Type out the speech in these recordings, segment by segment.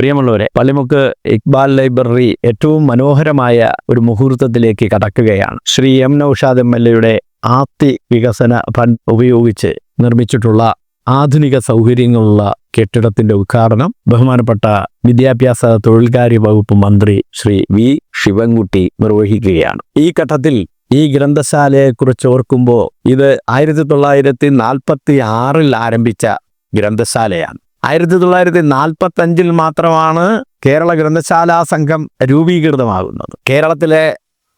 പ്രിയമുള്ളവരെ പള്ളിമുക്ക് ഇക്ബാൽ ലൈബ്രറി ഏറ്റവും മനോഹരമായ ഒരു മുഹൂർത്തത്തിലേക്ക് കടക്കുകയാണ്. Shri M Noushad M L എയുടെ ആത്തി വികസന ഫണ്ട് ഉപയോഗിച്ച് നിർമ്മിച്ചിട്ടുള്ള ആധുനിക സൗകര്യങ്ങളുള്ള കെട്ടിടത്തിന്റെ ഉദ്ഘാടനം ബഹുമാനപ്പെട്ട വിദ്യാഭ്യാസ തൊഴിൽകാര്യ വകുപ്പ് മന്ത്രി ശ്രീ വി. ശിവൻകുട്ടി നിർവഹിക്കുകയാണ്. ഈ ഘട്ടത്തിൽ ഈ ഗ്രന്ഥശാലയെക്കുറിച്ച് ഓർക്കുമ്പോൾ ഇത് ആയിരത്തി തൊള്ളായിരത്തി നാൽപ്പത്തി ആറിൽ ആരംഭിച്ച ഗ്രന്ഥശാലയാണ്. ആയിരത്തി തൊള്ളായിരത്തി നാൽപ്പത്തി അഞ്ചിൽ മാത്രമാണ് കേരള ഗ്രന്ഥശാലാ സംഘം രൂപീകൃതമാകുന്നത്. കേരളത്തിലെ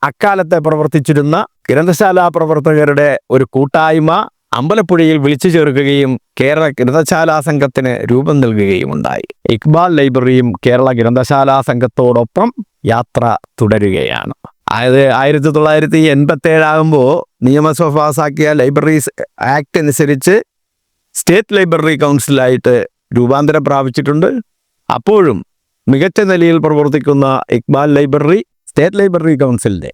അക്കാലത്തെ പ്രവർത്തിച്ചിരുന്ന ഗ്രന്ഥശാലാ പ്രവർത്തകരുടെ ഒരു കൂട്ടായ്മ അമ്പലപ്പുഴയിൽ വിളിച്ചു ചേർക്കുകയും കേരള ഗ്രന്ഥശാലാ സംഘത്തിന് രൂപം നൽകുകയും ഉണ്ടായി. ഇക്ബാൽ ലൈബ്രറിയും കേരള ഗ്രന്ഥശാലാ സംഘത്തോടൊപ്പം യാത്ര തുടരുകയാണ്. അതായത് ആയിരത്തി തൊള്ളായിരത്തി എൺപത്തി ഏഴാകുമ്പോൾ നിയമസഭ പാസാക്കിയ ലൈബ്രറീസ് ആക്ട് അനുസരിച്ച് സ്റ്റേറ്റ് ലൈബ്രറി കൗൺസിലായിട്ട് രൂപാന്തരം പ്രാപിച്ചിട്ടുണ്ട്. അപ്പോഴും മികച്ച നിലയിൽ പ്രവർത്തിക്കുന്ന ഇക്ബാൽ ലൈബ്രറി സ്റ്റേറ്റ് ലൈബ്രറി കൗൺസിലിന്റെ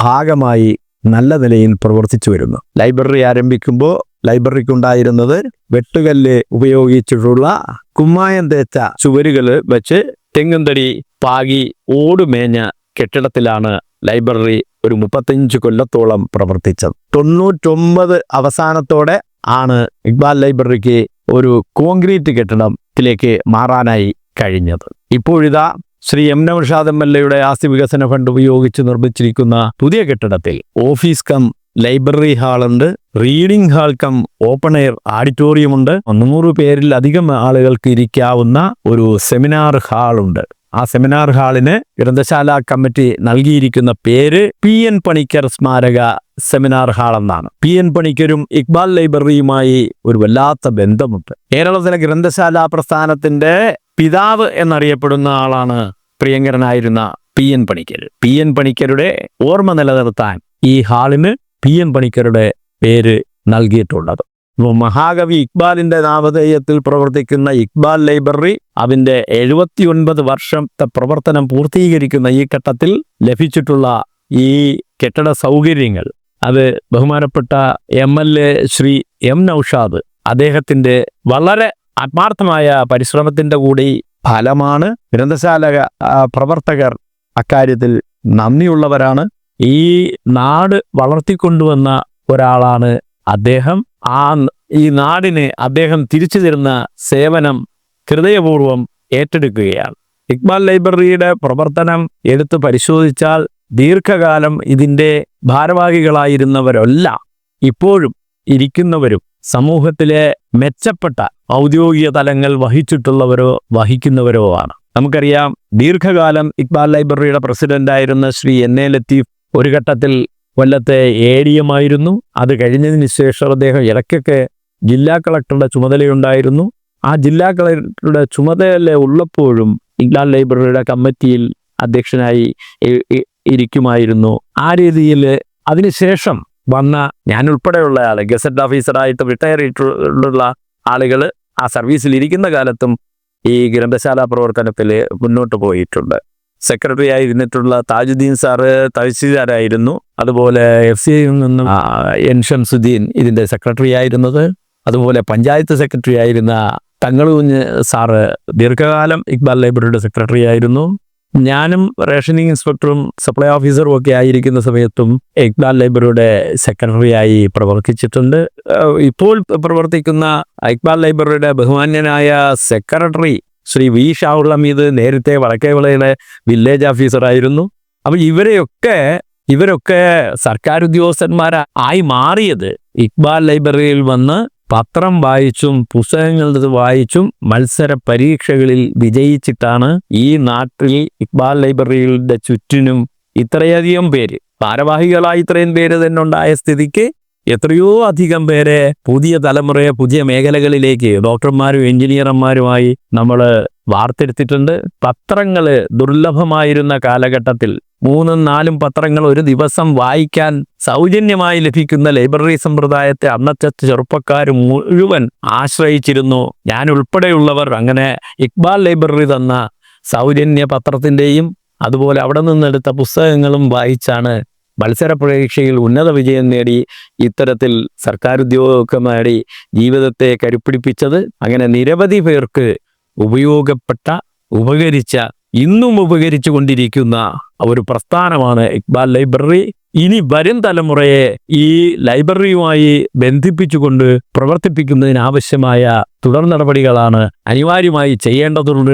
ഭാഗമായി നല്ല നിലയിൽ പ്രവർത്തിച്ചു വരുന്നു. ലൈബ്രറി ആരംഭിക്കുമ്പോൾ ലൈബ്രറിക്കുണ്ടായിരുന്നത് വെട്ടുകല്ല് ഉപയോഗിച്ചിട്ടുള്ള കുമ്മായം തേച്ച ചുവരുകൾ വെച്ച് തെങ്ങുംതടി പാകി ഓടുമേഞ്ഞ കെട്ടിടത്തിലാണ് ലൈബ്രറി ഒരു മുപ്പത്തഞ്ച് കൊല്ലത്തോളം പ്രവർത്തിച്ചത്. തൊണ്ണൂറ്റൊമ്പത് അവസാനത്തോടെ ആണ് ഇക്ബാൽ ലൈബ്രറിക്ക് ഒരു കോൺക്രീറ്റ് കെട്ടിടത്തിലേക്ക് മാറാനായി കഴിഞ്ഞത്. ഇപ്പോഴിതാ Shri M Noushad M L എയുടെ ആസ്തി വികസന ഫണ്ട് ഉപയോഗിച്ച് നിർമ്മിച്ചിരിക്കുന്ന പുതിയ കെട്ടിടത്തിൽ office cum library hall ഹാളുണ്ട് reading hall cum open air auditorium ഉണ്ട്. നൂറ് പേരിലധികം ആളുകൾക്ക് ഇരിക്കാവുന്ന ഒരു സെമിനാർ ഹാളുണ്ട് ആ സെമിനാർ ഹാളിന് ഗ്രന്ഥശാല കമ്മിറ്റി നൽകിയിരിക്കുന്ന പേര് പി എൻ പണിക്കർ സ്മാരക സെമിനാർ ഹാൾ എന്നാണ്. പി എൻ പണിക്കരും ഇക്ബാൽ ലൈബ്രറിയുമായി ഒരു വല്ലാത്ത ബന്ധമുണ്ട്. കേരളത്തിലെ ഗ്രന്ഥശാല പ്രസ്ഥാനത്തിന്റെ പിതാവ് എന്നറിയപ്പെടുന്ന ആളാണ് പ്രിയങ്കരനായിരുന്ന P N Panicker. P N പണിക്കരുടെ ഓർമ്മ നിലനിർത്താൻ ഈ ഹാളിന് പി എൻ പണിക്കരുടെ പേര് നൽകിയിട്ടുള്ളത്. മഹാകവി ഇക്ബാലിന്റെ നാമധേയത്തിൽ പ്രവർത്തിക്കുന്ന ഇക്ബാൽ ലൈബ്രറി അതിന്റെ എഴുപത്തിയൊൻപത് വർഷത്തെ പ്രവർത്തനം പൂർത്തീകരിക്കുന്ന ഈ ഘട്ടത്തിൽ ലഭിച്ചിട്ടുള്ള ഈ കെട്ടിട സൗകര്യങ്ങൾ. അത് ബഹുമാനപ്പെട്ട M L A Shri M Noushad അദ്ദേഹത്തിന്റെ വളരെ ആത്മാർത്ഥമായ പരിശ്രമത്തിന്റെ കൂടി ഫലമാണ്. ഗ്രന്ഥശാല പ്രവർത്തകർ അക്കാര്യത്തിൽ നന്ദിയുള്ളവരാണ്. ഈ നാട് വളർത്തിക്കൊണ്ടുവന്ന ഒരാളാണ് അദ്ദേഹം ആ ഈ നാടിനെ അദ്ദേഹം തിരിച്ചു തരുന്ന സേവനം ഹൃദയപൂർവം ഏറ്റെടുക്കുകയാണ്. ഇക്ബാൽ ലൈബ്രറിയുടെ പ്രവർത്തനം എടുത്ത് പരിശോധിച്ചാൽ ദീർഘകാലം ഇതിന്റെ ഭാരവാഹികളായിരുന്നവരല്ല ഇപ്പോഴും ഇരിക്കുന്നവരും സമൂഹത്തിലെ മെച്ചപ്പെട്ട ഔദ്യോഗിക തലങ്ങൾ വഹിച്ചിട്ടുള്ളവരോ വഹിക്കുന്നവരോ ആണ്. നമുക്കറിയാം ദീർഘകാലം ഇക്ബാൽ ലൈബ്രറിയുടെ പ്രസിഡന്റായിരുന്ന ശ്രീ എൻ എ ലത്തീഫ് ഒരു ഘട്ടത്തിൽ കൊല്ലത്തെ എ ഡി എം ആയിരുന്നു. അത് കഴിഞ്ഞതിന് ശേഷം അദ്ദേഹം ഇടയ്ക്കൊക്കെ ജില്ലാ കളക്ടറുടെ ചുമതലയുണ്ടായിരുന്നു. ആ ജില്ലാ കളക്ടറുടെ ചുമതല ഉള്ളപ്പോഴും ഇക്ബാൽ ലൈബ്രറിയുടെ കമ്മിറ്റിയിൽ അധ്യക്ഷനായി ഇരിക്കുമായിരുന്നു. ആ രീതിയിൽ അതിനുശേഷം വന്ന ഞാൻ ഉൾപ്പെടെയുള്ള ആൾ ഗസറ്റ് ഓഫീസറായിട്ട് റിട്ടയർ ചെയ്തിട്ടുള്ള ആളുകൾ ആ സർവീസിൽ ഇരിക്കുന്ന കാലത്തും ഈ ഗ്രന്ഥശാല പ്രവർത്തനത്തിൽ മുന്നോട്ട് പോയിട്ടുണ്ട്. സെക്രട്ടറി ആയിരുന്നിട്ടുള്ള താജുദ്ദീൻ സാറ് തഹസീൽദാരായിരുന്നു. അതുപോലെ എഫ് സി ഐയിൽ നിന്നും എൻ ഷംസുദ്ദീൻ ഇതിന്റെ സെക്രട്ടറി ആയിരുന്നത്. അതുപോലെ പഞ്ചായത്ത് സെക്രട്ടറി ആയിരുന്ന തങ്ങളുകുഞ്ഞ് സാറ് ദീർഘകാലം ഇക്ബാൽ ലൈബ്രറിയുടെ സെക്രട്ടറി ആയിരുന്നു. ഞാനും റേഷനിങ് ഇൻസ്പെക്ടറും സപ്ലൈ ഓഫീസറും ഒക്കെ ആയിരിക്കുന്ന സമയത്തും ഇക്ബാൽ ലൈബ്രറിയുടെ സെക്രട്ടറിയായി പ്രവർത്തിച്ചിട്ടുണ്ട്. ഇപ്പോൾ പ്രവർത്തിക്കുന്ന ഇക്ബാൽ ലൈബ്രറിയുടെ ബഹുമാന്യനായ സെക്രട്ടറി ശ്രീ വി ഷാഹുൽ ഹമീദ് നേരത്തെ വടക്കേവിളയുടെ വില്ലേജ് ഓഫീസറായിരുന്നു അപ്പോൾ ഇവരെയൊക്കെ ഇവരൊക്കെ സർക്കാർ ഉദ്യോഗസ്ഥന്മാരാ ആയി മാറിയത്. ഇക്ബാൽ ലൈബ്രറിയിൽ വന്ന് പത്രം വായിച്ചും പുസ്തകങ്ങൾ വായിച്ചും മത്സര പരീക്ഷകളിൽ വിജയിച്ചിട്ടാണ് ഈ നാട്ടിൽ ഇക്ബാൽ ലൈബ്രറിയുടെ ചുറ്റിനും ഇത്രയധികം പേര്. ഭാരവാഹികളായി ഇത്രയും പേര് തന്നെ ഉണ്ടായ സ്ഥിതിക്ക് എത്രയോ അധികം പേരെ പുതിയ തലമുറയെ പുതിയ മേഖലകളിലേക്ക് ഡോക്ടർമാരും എഞ്ചിനീയർമാരുമായി നമ്മൾ വാർത്തെടുത്തിട്ടുണ്ട്. പത്രങ്ങൾ ദുർലഭമായിരുന്ന കാലഘട്ടത്തിൽ മൂന്നും നാലും പത്രങ്ങൾ ഒരു ദിവസം വായിക്കാൻ സൗജന്യമായി ലഭിക്കുന്ന ലൈബ്രറി സമ്പ്രദായത്തെ അന്നത്തെ ചെറുപ്പക്കാർ മുഴുവൻ ആശ്രയിച്ചിരുന്നു. ഞാൻ ഉൾപ്പെടെയുള്ളവർ അങ്ങനെ ഇക്ബാൽ ലൈബ്രറി തന്ന സൗജന്യ പത്രത്തിന്റെയും അതുപോലെ അവിടെ നിന്നെടുത്ത പുസ്തകങ്ങളും വായിച്ചാണ് മത്സര പരീക്ഷയിൽ ഉന്നത വിജയം നേടി ഇത്തരത്തിൽ സർക്കാർ നേടി ജീവിതത്തെ കരുപ്പിടിപ്പിച്ചത് അങ്ങനെ നിരവധി പേർക്ക് ഉപയോഗപ്പെട്ട ഉപകരിച്ച ഇന്നും ഉപകരിച്ചു കൊണ്ടിരിക്കുന്ന ഒരു പ്രസ്ഥാനമാണ് ഇക്ബാൽ ലൈബ്രറി. ഇനി വരും തലമുറയെ ഈ ലൈബ്രറിയുമായി ബന്ധിപ്പിച്ചുകൊണ്ട് പ്രവർത്തിപ്പിക്കുന്നതിനാവശ്യമായ തുടർ നടപടികളാണ് അനിവാര്യമായി ചെയ്യേണ്ടതുണ്ട്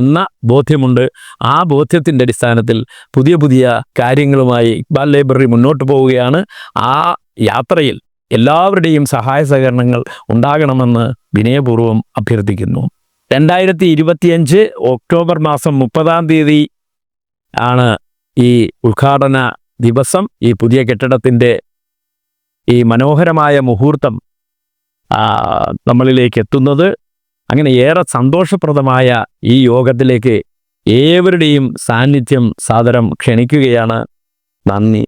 എന്ന ബോധ്യമുണ്ട്. ആ ബോധ്യത്തിന്റെ അടിസ്ഥാനത്തിൽ പുതിയ പുതിയ കാര്യങ്ങളുമായി ഇക്ബാൽ ലൈബ്രറി മുന്നോട്ട് പോവുകയാണ്. ആ യാത്രയിൽ എല്ലാവരുടെയും സഹായ സഹകരണങ്ങൾ ഉണ്ടാകണമെന്ന് വിനയപൂർവം അഭ്യർത്ഥിക്കുന്നു. രണ്ടായിരത്തി ഇരുപത്തിയഞ്ച് ഒക്ടോബർ മാസം മുപ്പതാം തീയതി ആണ് ഈ ഉദ്ഘാടന ദിവസം ഈ പുതിയ കെട്ടിടത്തിന്റെ ഈ മനോഹരമായ മുഹൂർത്തം നമ്മളിലേക്ക് എത്തുന്നത് അങ്ങനെ ഏറെ സന്തോഷപ്രദമായ ഈ യോഗത്തിലേക്ക് ഏവരുടെയും സാന്നിധ്യം സാദരം ക്ഷണിക്കുകയാണ്. നന്ദി.